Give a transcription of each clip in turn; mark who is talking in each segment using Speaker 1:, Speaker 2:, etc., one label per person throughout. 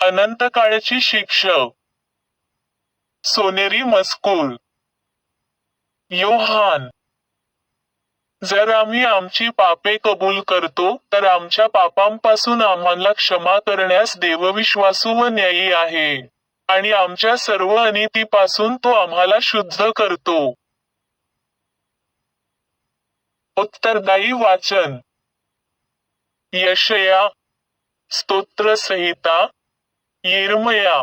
Speaker 1: अनंत काळाची शिक्षक. सोनेरी मस्कूल. योहान. जर आम्ही आमची पापे कबूल करतो तर आमच्या पापांपासून आम्हाला क्षमा करण्यास देवविश्वासू व न्यायी आहे. आणि आमच्या सर्व अनितीपासून तो आम्हाला शुद्ध करतो. उत्तरदायी वाचन. यशया. स्तोत्र संहिता येरमया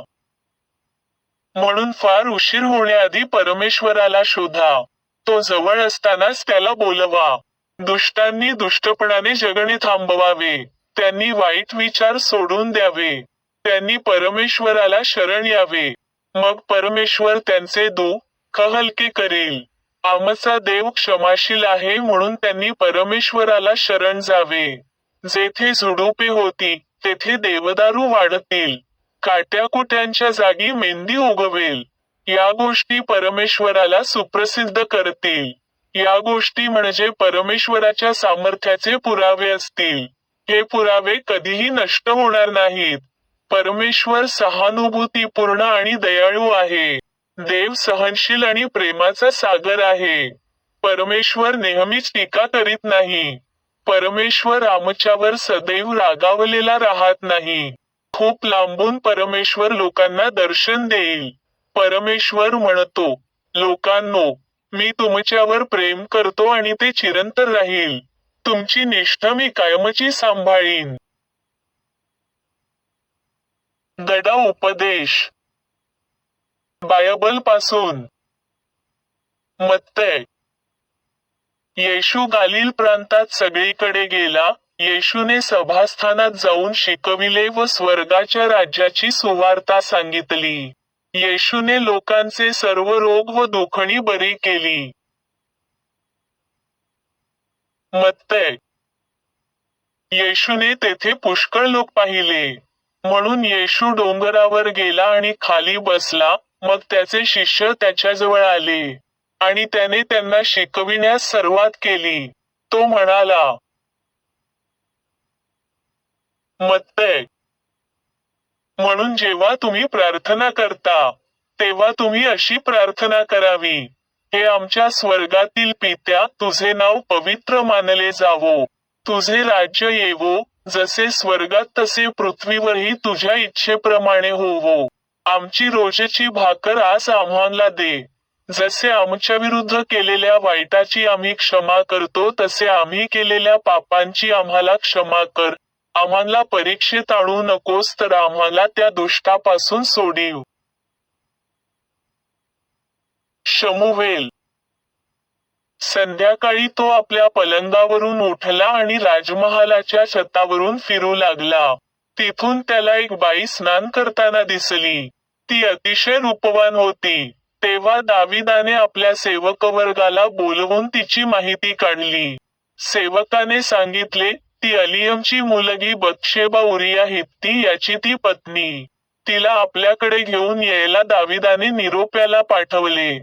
Speaker 1: म्हणून फार उशीर होण्याआधी परमेश्वराला शोधा. तो जवळ असतानाच त्याला बोलवा. दुष्टांनी दुष्टपणाने जगणे थांबवावे. त्यांनी वाईट विचार सोडून द्यावे. त्यांनी परमेश्वराला शरण यावे. मग परमेश्वर त्यांचे दुःख हलके करेल. आमचा देव क्षमाशील आहे म्हणून त्यांनी परमेश्वराला शरण जावे. जेथे झुडुपे होती तेथे देवदारू वाढतील. काट्याकुट्यांच्या जागी मेंदी उगवेल. या गोष्टी परमेश्वराला सुप्रसिद्ध करतील. या गोष्टी म्हणजे परमेश्वराच्या सामर्थ्याचे पुरावे असतील. हे पुरावे कधीही नष्ट होणार नाहीत. परमेश्वर सहानुभूतीपूर्ण आणि दयाळू आहे. देव सहनशील आणि प्रेमाचा सागर आहे. परमेश्वर नेहमीच टीका करीत नाही. परमेश्वर आमच्यावर सदैव रागावलेला राहत नाही. खूप लांबून परमेश्वर लोकांना दर्शन देईल. परमेश्वर म्हणतो लोकांनो मी तुमच्यावर प्रेम करतो आणि ते चिरंतर राहील. तुमची निष्ठा मी कायमची सांभाळीन. गडा उपदेश. बायबलपासून. मत्तय येशू गालिल प्रांतात सगळीकडे गेला येशूने सभास्थानात जाऊन शिकविले व स्वर्गाच्या राज्याची सुवार्ता सांगितली. येशूने लोकांचे सर्व रोग व दुखणी बरी केली. मत्तय येशूने तेथे पुष्कळ लोक पाहिले. म्हणून येशू डोंगरावर गेला आणि खाली बसला मग त्याचे शिष्य त्याच्याजवळ आले. आणि त्याने त्यांना शिकविण्यास सर्वात केली. तो म्हणाला मत्तय म्हणून जेव्हा तुम्ही प्रार्थना करता तेव्हा तुम्ही अशी प्रार्थना करावी हे आमच्या स्वर्गातील पित्या तुझे नाव पवित्र मानले जावो. तुझे राज्य येवो जसे स्वर्गात तसे पृथ्वीवरही तुझ्या इच्छेप्रमाणे होवो. आमची रोजची भाकर आज आम्हाला दे. जसे आमच्या विरुद्ध केलेल्या वाईटाची आम्ही क्षमा करतो तसे आम्ही केलेल्या पापांची आम्हाला क्षमा कर. आम्हाला परीक्षेत आणू नकोस तर आम्हाला त्या दुष्टापासून सोडीव. शमुवेल संध्याकाळी तो आपल्या पलंगावरून उठला आणि राजमहालाच्या छतावरून फिरू लागला. तिथून त्याला एक बाई स्नान करताना दिसली. ती अतिशय रूपवान होती. तेव्हा दाविदाने आपल्या सेवकवर्गाला बोलवून तिची माहिती काढली. सेवकाने सांगितले ती अलियमची मुलगी बक्षेबा उरिया हिप्ती याची ती पत्नी. तिला आपल्याकडे घेऊन यायला दाविदाने निरोप्याला पाठवले.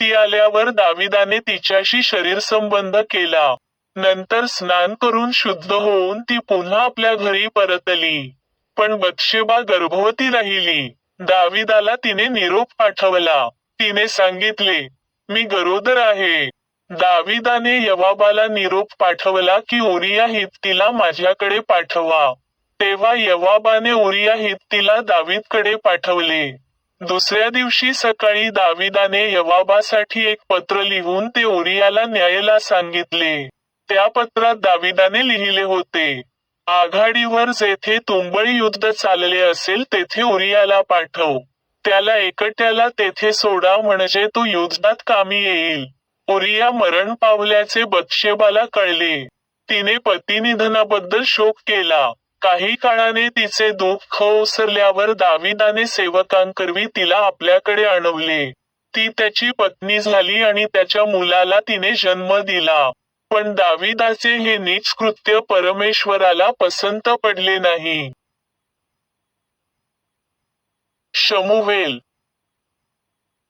Speaker 1: ती आल्यावर दाविदाने तिच्याशी शरीर संबंध केला. नंतर स्नान करून शुद्ध होऊन ती पुन्हा आपल्या घरी परतली. पण बक्षेबा गर्भवती राहिली. दाविदाला तिने निरोप पाठवला. तिने सांगितले मी गरोदर आहे. दाविदाने यवाबाला निरोप पाठवला की उरिया हित्तीला माझ्याकडे पाठवा. तेव्हा यवाबाने उरिया हित्तीला दावीदकडे पाठवले. दुसऱ्या दिवशी सकाळी दाविदाने यवाबासाठी एक पत्र लिहून ते उरियाला न्यायला सांगितले. त्या पत्रात दाविदाने लिहिले होते. आघाडीवर जेथे तुंबळी युद्ध चालले असेल तेथे उरियाला पाठव. त्याला एकट्याला तेथे सोडा म्हणजे तो युद्धात कामी येईल. उरिया मरण पावल्याचे बत्शेबाला कळले. तिने पतिनिधनाबद्दल शोक केला. काही काळाने तिचे दुःख ओसरल्यावर दाविदाने सेवकांकरवी तिला आपल्याकडे आणवले. ती त्याची पत्नी झाली आणि त्याच्या मुलाला तिने जन्म दिला. पण दाविदाचे हे नीच कृत्य परमेश्वराला पसंत पडले नाही. शमुवेल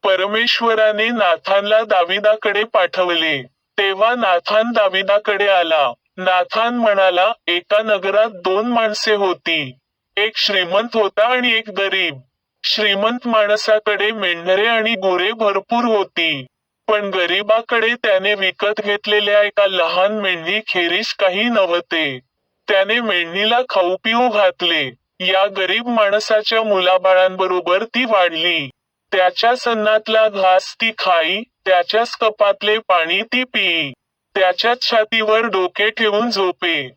Speaker 1: परमेश्वराने नाथानला दाविदाकडे पाठवले. तेव्हा नाथान दाविदाकडे आला. नाथान म्हणाला एका नगरात दोन माणसे होती. एक श्रीमंत होता आणि एक गरीब. श्रीमंत माणसाकडे मेंढरे आणि गुरे भरपूर होती. पण गरीबाकडे त्याने विकत घेतलेल्या एका लहान मेंढी खेरीस काही नव्हते. त्याने मेंढीला खाऊ पिऊ घातले. या गरीब माणसाच्या मुलाबाळांबरोबर ती वाढली. त्याच्या सन्नातला घास ती खाई त्याच्याच कपातले पाणी ती पिई त्याच्याच छातीवर डोके ठेवून झोपे.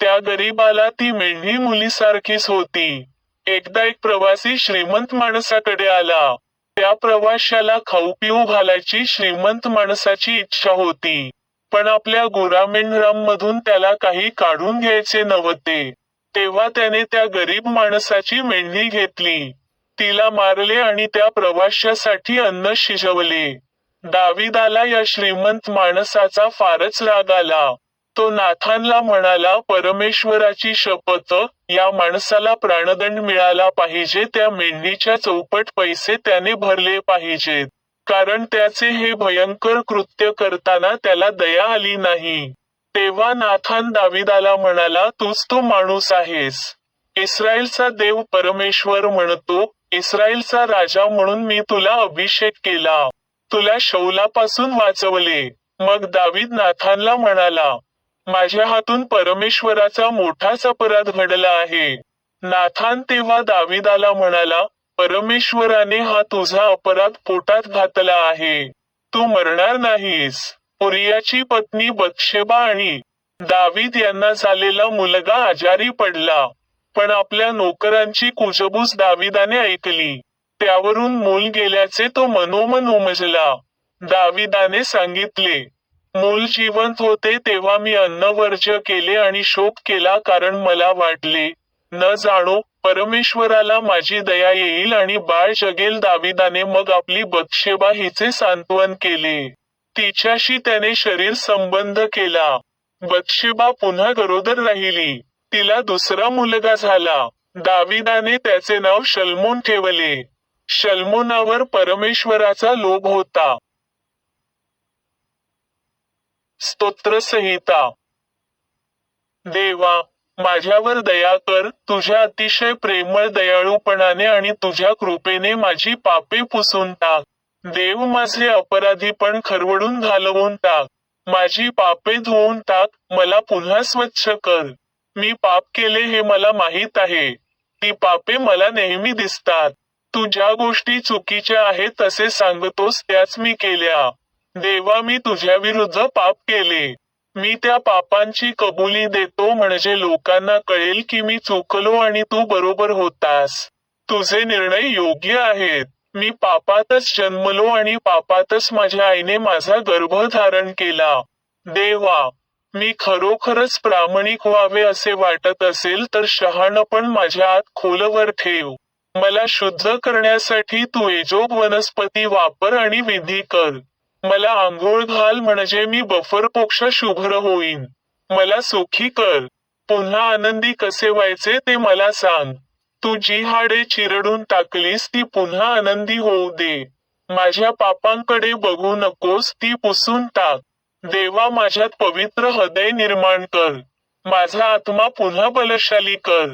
Speaker 1: त्या गरीबाला ती मेंढी मुलीसारखीच होती. एकदा एक प्रवासी श्रीमंत माणसाकडे आला. त्या प्रवाशाला खाऊ पिऊ घालायची श्रीमंत माणसाची इच्छा होती. पण आपल्या गुरामेंढरांमधून त्याला काही काढून घ्यायचे नव्हते. तेव्हा त्याने त्या गरीब माणसाची मेंढी घेतली. तिला मारले आणि त्या प्रवाशासाठी अन्न शिजवले. दाविदाला या श्रीमंत माणसाचा फारच राग आला. तो नाथानला म्हणाला परमेश्वराची शपथ या माणसाला प्राणदंड मिळाला पाहिजे त्या मेंढीच्या चौपट पैसे त्याने भरले पाहिजेत. कारण त्याचे हे भयंकर कृत्य करताना त्याला दया आली नाही. तेव्हा नाथान दाविदाला म्हणाला तूच तो माणूस आहेस. इस्रायलचा देव परमेश्वर म्हणतो इस्रायलचा राजा म्हणून मी तुला अभिषेक केला. तुला शौलापासून वाचवले. मग दावीद नाथानला म्हणाला माझ्या हातून परमेश्वराचा मोठाच अपराध घडला आहे. नाथान तेव्हा दाविदाला म्हणाला परमेश्वराने हा तुझा अपराध पोटात घातला आहे. तू मरणार नाहीस. पुरियाची पत्नी बक्षेबा आणि दावीद यांना झालेला मुलगा आजारी पडला. पण आपल्या नोकरांची कुजबूज दाविदाने ऐकली. त्यावरून मूल गेल्याचे तो मनोमन उमजला. दाविदाने सांगितले मूल जिवंत होते तेव्हा मी अन्नवर्ज्य केले आणि शोक केला कारण मला वाटले न जाणो परमेश्वराला माझी दया येईल आणि बाळ जगेल दाविदाने मग आपली बक्षेबा हिचे सांत्वन केले. तिच्याशी त्याने शरीर संबंध केला. बक्षेबा पुन्हा गरोदर राहिली. तिला दुसरा मुलगा झाला. दाविदाने त्याचे नाव शल्मोन ठेवले. शल्मोनावर परमेश्वराचा लोभ होता. स्तोत्रसंहिता. देवा माझ्यावर दया कर तुझ्या अतिशय प्रेमळ दयाळूपणाने आणि तुझ्या कृपेने माझी पापे पुसून टाक. देव माझे अपराधी पण खरवडून घालवून टाक. माझी पापे धुवून टाक मला पुन्हा स्वच्छ कर. मी पाप केले हे मला माहीत आहे. ती पापे मला नेहमी दिसतात. तू ज्या गोष्टी चुकीच्या आहेत तसे सांगतोस त्याच मी केल्या. देवा मी तुझ्या विरुद्ध पाप केले. मी त्या पापांची कबुली देतो म्हणजे लोकांना कळेल की मी चुकलो आणि तू बरोबर होतास. तुझे निर्णय योग्य आहेत. मी पापातच जन्मलो आणि पापातच माझ्या आईने माझा गर्भ धारण केला. देवा मी खरोखरच प्रामाणिक व्हावे असे वाटत असेल तर शहाणपण माझ्या आत खोलवर ठेव. मला शुद्ध करण्यासाठी तू एजोब वनस्पती वापर आणि विधी कर. मला आंघोळ घाल म्हणजे मी बफरपोक्ष शुभ्र होईन. मला सुखी कर. पुन्हा आनंदी कसे व्हायचे ते मला सांग. तू जी हाडे चिरडून टाकलीस ती पुन्हा आनंदी होऊ दे. माझ्या पापांकडे बघू नकोस ती पुसून टाक. देवा माझ्यात पवित्र हृदय निर्माण कर. माझा आत्मा पुन्हा बलशाली कर.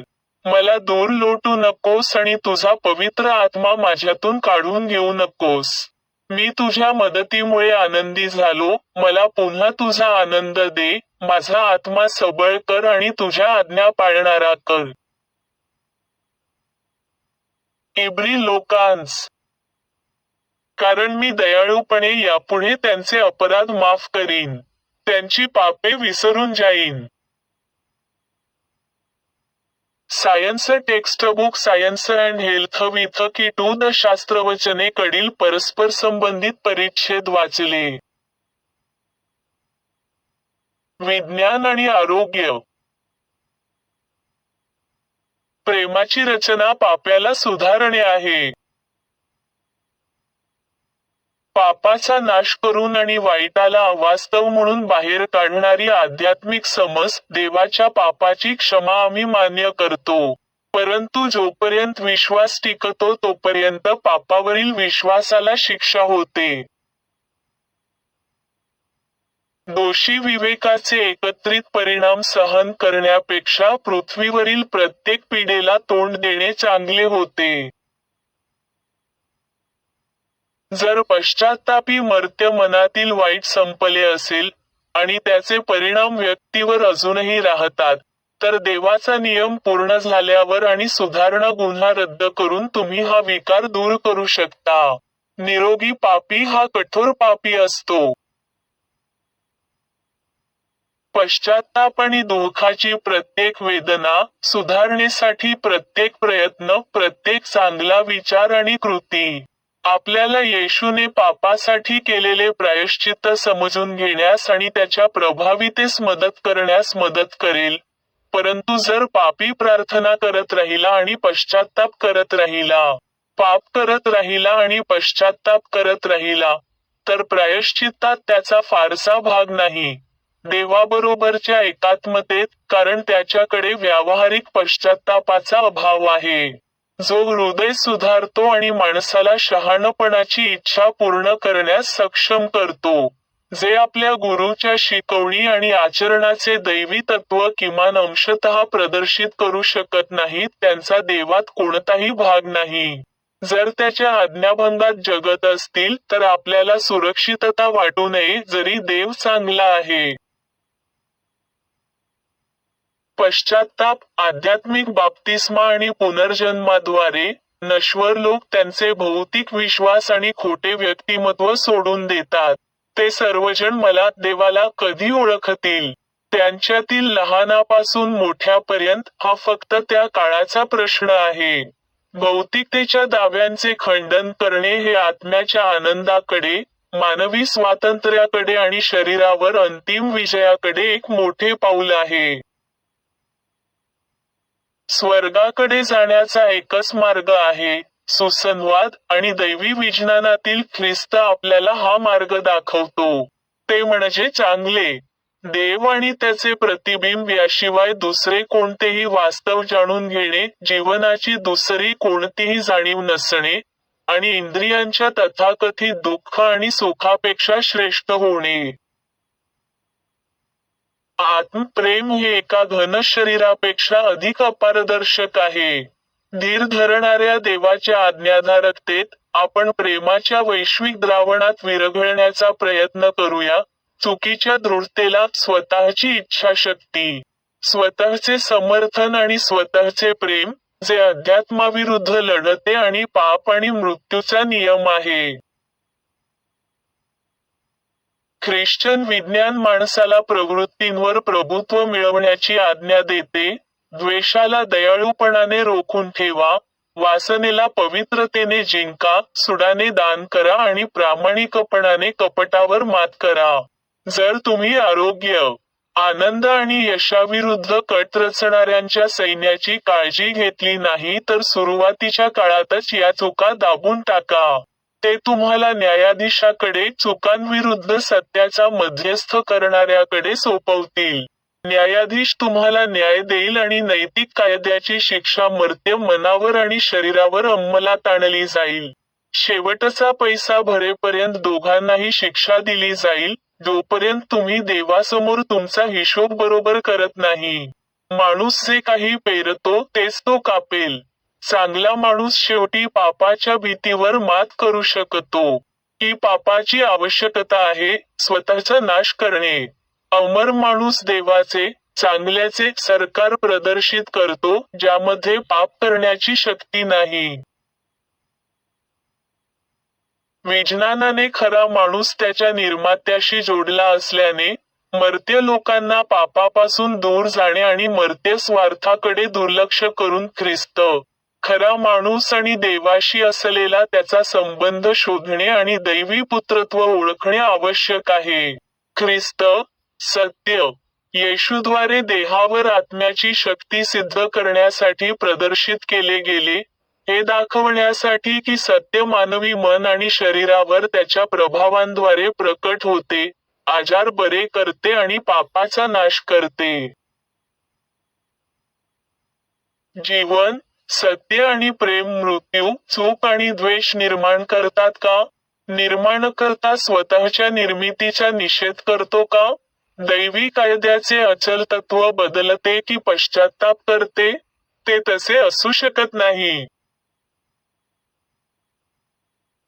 Speaker 1: मला दूर लोटू नकोस आणि तुझा पवित्र आत्मा माझ्यातून काढून घेऊ नकोस. मी तुझ्या मदतीमुळे आनंदी झालो. मला पुन्हा तुझा आनंद दे. माझा आत्मा सबळ कर आणि तुझ्या आज्ञा पाळणारा कर. इब्री लोकांस कारण मी दयाळूपणे यापुढे त्यांचे अपराध माफ करीन. त्यांची पापे विसरून जाईन. Science text book science and health with key to the शास्त्रवचने कडील परस्पर संबंधित परिच्छेद वाचले. विज्ञान आणि आरोग्य. प्रेमाची रचना पाप्याला सुधारणे आहे. पापाचा नाश करून आणि वाईटाला अवास्तव म्हणून बाहेर काढणारी आध्यात्मिक समज देवाच्या पापाची क्षमा आम्ही मान्य करतो. परंतु जोपर्यंत विश्वास टिकतो तोपर्यंत पापावरील विश्वासाला शिक्षा होते. दोषी विवेकाचे एकत्रित परिणाम सहन करण्यापेक्षा पृथ्वीवरील प्रत्येक पिढीला तोंड देणे चांगले होते. जर पश्चातापी मर्त्य मनातील वाईट संपले असेल आणि त्याचे परिणाम व्यक्तीवर अजूनही राहतात तर देवाचा नियम पूर्ण झाल्यावर आणि सुधारणा गुन्हा रद्द करून तुम्ही हा विकार दूर करू शकता. निरोगी पापी हा कठोर पापी असतो. पश्चाताप आणि दुःखाची प्रत्येक वेदना सुधारणेसाठी प्रत्येक प्रयत्न प्रत्येक चांगला विचार आणि कृती. आपल्याला येशूने पापासाठी केलेले प्रायश्चित्त समजून घेण्यास आणि त्याच्या प्रभावितेस मदत करण्यास मदत करेल. परंतु जर पापी प्रार्थना करत राहिला आणि पश्चाताप करत राहिला पाप करत राहिला आणि पश्चाताप करत राहिला तर प्रायश्चित्तात त्याचा फारसा भाग नाही. देवाबरोबरच्या एकात्मतेत कारण त्याच्याकडे व्यावहारिक पश्चातापाचा अभाव आहे. जो हृदय सुधारतो आणि माणसाला शहाणपणाची इच्छा पूर्ण करण्यास सक्षम करतो. जे आपल्या गुरुच्या शिकवणी आणि आचरणाचे दैवी तत्व किमान अंशतः प्रदर्शित करू शकत नाहीत त्यांचा देवात कोणताही भाग नाही. जर त्याच्या आज्ञाभंगात जगत असतील तर आपल्याला सुरक्षितता वाटू नये जरी देव चांगला आहे. पश्चाताप आध्यात्मिक बाप्तिस्मा आणि पुनर्जन्माद्वारे नश्वर लोक त्यांचे भौतिक विश्वास आणि खोटे व्यक्तिमत्व सोडून देतात. ते सर्वजण मला देवाला कधी ओळखतील? त्यांच्यातील लहानापासून मोठ्यापर्यंत हा फक्त त्या काळाचा प्रश्न आहे. भौतिकतेच्या दाव्यांचे खंडन करणे हे आत्म्याच्या आनंदाकडे मानवी स्वातंत्र्याकडे आणि शरीरावर अंतिम विजयाकडे एक मोठे पाऊल आहे. स्वर्गाकडे जाण्याचा एकच मार्ग आहे. सुसंवाद आणि दैवी विज्ञानातील ख्रिस्त आपल्याला हा मार्ग दाखवतो. ते म्हणजे चांगले. देव आणि त्याचे प्रतिबिंब याशिवाय दुसरे कोणतेही वास्तव जाणून घेणे जीवनाची दुसरी कोणतीही जाणीव नसणे आणि इंद्रियांच्या तथाकथित दुःख आणि सुखापेक्षा श्रेष्ठ होणे. आत्मप्रेम हे एका घन शरीरापेक्षा अधिक अपारदर्शक आहे. धीर धरणाऱ्या देवाच्या आज्ञाधारकतेत आपण प्रेमाच्या वैश्विक द्रावणात विरघळण्याचा प्रयत्न करूया चुकीच्या दृढतेला स्वतःची इच्छाशक्ती. स्वतःचे समर्थन आणि स्वतःचे प्रेम जे अध्यात्माविरुद्ध लढते आणि पाप आणि मृत्यूचा नियम आहे. ख्रिश्चन विज्ञान माणसाला प्रवृत्तींवर प्रभुत्व मिळवण्याची आज्ञा देते द्वेषाला दयाळूपणाने रोखून ठेवा वासनेला पवित्रतेने जिंका सुडाने दान करा आणि प्रामाणिकपणाने कपटावर मात करा. जर तुम्ही आरोग्य आनंद आणि यशाविरुद्ध कट रचणाऱ्यांच्या सैन्याची काळजी घेतली नाही तर सुरुवातीच्या काळातच या चुका दाबून टाका. ते तुम्हाला न्यायाधीशाकडे चुकांविरुद्ध सत्याचा मध्यस्थ करणाऱ्याकडे सोपवतील. न्यायाधीश तुम्हाला न्याय देईल आणि नैतिक कायद्याची शिक्षा मर्त्य मनावर आणि शरीरावर अंमलात आणली जाईल. शेवटचा पैसा भरेपर्यंत दोघांनाही शिक्षा दिली जाईल जोपर्यंत तुम्ही देवासमोर तुमचा हिशोब बरोबर करत नाही. माणूस जे काही पेरतो तेच तो कापेल. चांगला माणूस शेवटी पापाच्या भीतीवर मात करू शकतो. ही पापाची आवश्यकता आहे स्वतःचा नाश करणे. अमर माणूस देवाचे चांगल्याचे सरकार प्रदर्शित करतो ज्यामध्ये पाप करण्याची शक्ती नाही. विज्ञानाने खरा माणूस त्याच्या निर्मात्याशी जोडला असल्याने मर्त्य लोकांना पापापासून दूर जाणे आणि मर्त्य स्वार्थाकडे दुर्लक्ष करून ख्रिस्त. खरा माणूस आणि देवाशी असलेला त्याचा संबंध शोधणे आणि दैवी पुत्रत्व ओळखणे आवश्यक आहे. ख्रिस्त सत्य येशूद्वारे देहावर आत्म्याची शक्ती सिद्ध करण्यासाठी प्रदर्शित केले गेले हे दाखवण्यासाठी की सत्य मानवी मन आणि शरीरावर त्याच्या प्रभावांद्वारे प्रकट होते आजार बरे करते आणि पापाचा नाश करते. जीवन सत्य आणि प्रेम मृत्यू चूक आणि द्वेष निर्माण करतात का? निर्माण करता स्वतःच्या निर्मितीचा निषेध करतो का? दैवी कायद्याचे अचल तत्व बदलते की पश्चाताप करते? ते तसे असू शकत नाही.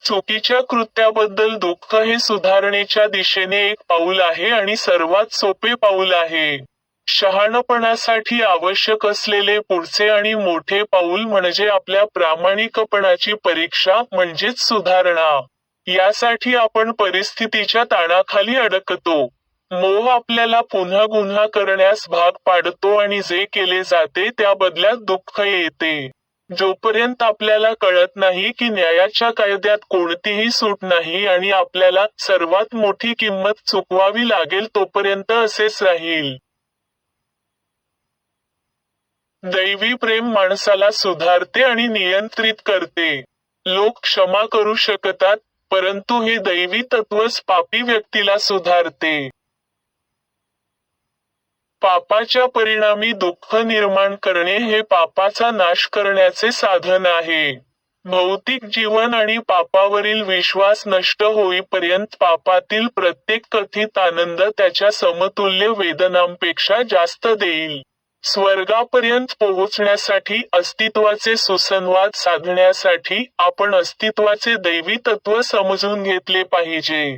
Speaker 1: चुकीच्या कृत्याबद्दल दुःख हे सुधारणेच्या दिशेने एक पाऊल आहे आणि सर्वात सोपे पाऊल आहे. शहाणपणासाठी आवश्यक असलेले पुढचे आणि मोठे पाऊल म्हणजे आपल्या प्रामाणिकपणाची परीक्षा म्हणजेच सुधारणा. यासाठी आपण परिस्थितीच्या ताणाखाली अडकतो. मोह आपल्याला पुन्हा गुन्हा करण्यास भाग पाडतो आणि जे केले जाते त्या बदल्यात दुःख येते. जोपर्यंत आपल्याला कळत नाही की न्यायाच्या कायद्यात कोणतीही सूट नाही आणि आपल्याला सर्वात मोठी किंमत चुकवावी लागेल तोपर्यंत असेच राहील. दैवी प्रेम माणसाला सुधारते आणि नियंत्रित करते. लोक क्षमा करू शकतात परंतु हे दैवी तत्वच पापी व्यक्तीला सुधारते. पापाच्या परिणामी दुःख निर्माण करणे हे पापाचा नाश करण्याचे साधन आहे. भौतिक जीवन आणि पापावरील विश्वास नष्ट होईपर्यंत पापातील प्रत्येक कथित आनंद त्याच्या समतुल्य वेदनांपेक्षा जास्त देईल. स्वर्गापर्यंत पोहोचण्यासाठी अस्तित्वाचे सुसंवाद साधण्यासाठी आपण अस्तित्वाचे दैवी तत्व समजून घेतले पाहिजे.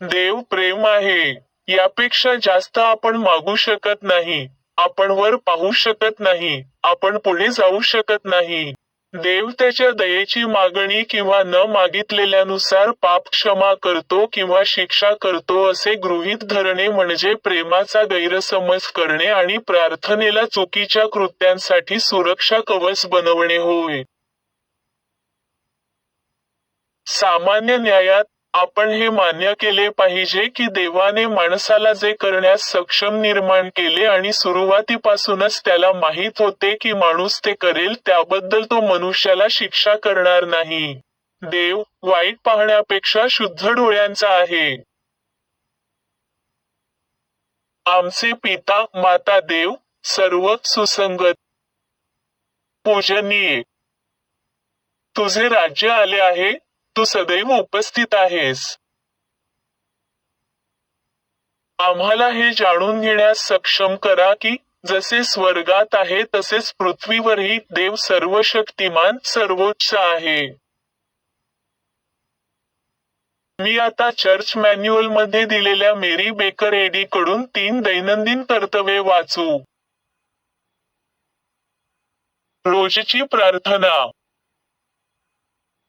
Speaker 1: देव प्रेम आहे यापेक्षा जास्त आपण मागू शकत नाही आपण वर पाहू शकत नाही आपण पुढे जाऊ शकत नाही. देव त्याच्या दयेची मागणी किंवा न मागितलेल्यानुसार पाप क्षमा करतो किंवा शिक्षा करतो असे गृहीत धरणे म्हणजे प्रेमाचा गैरसमज करणे आणि प्रार्थनेला चुकीच्या कृत्यांसाठी सुरक्षा कवच बनवणे होय. सामान्य न्यायात आपण हे मान्य केले पाहिजे की देवाने माणसाला जे करण्यास सक्षम निर्माण केले आणि सुरुवातीपासूनच त्याला माहीत होते की माणूस ते करेल त्याबद्दल तो मनुष्याला शिक्षा करणार नाही. देव वाईट पाहण्यापेक्षा शुद्ध डोळ्यांचा आहे. आमचे पिता माता देव सर्व सुसंगत. पूजनीय. तुझे राज्य आले आहे तू सदैव उपस्थित आहेस. आम्हाला हे जाणून घेण्यास सक्षम करा की जसे स्वर्गात आहे तसेच पृथ्वीवरही देव सर्वशक्तिमान सर्वोच्च आहे. मी आता चर्च मॅन्युअलमध्ये दिलेल्या मेरी बेकर एडी कडून तीन दैनंदिन कर्तव्ये वाचू. रोजची प्रार्थना.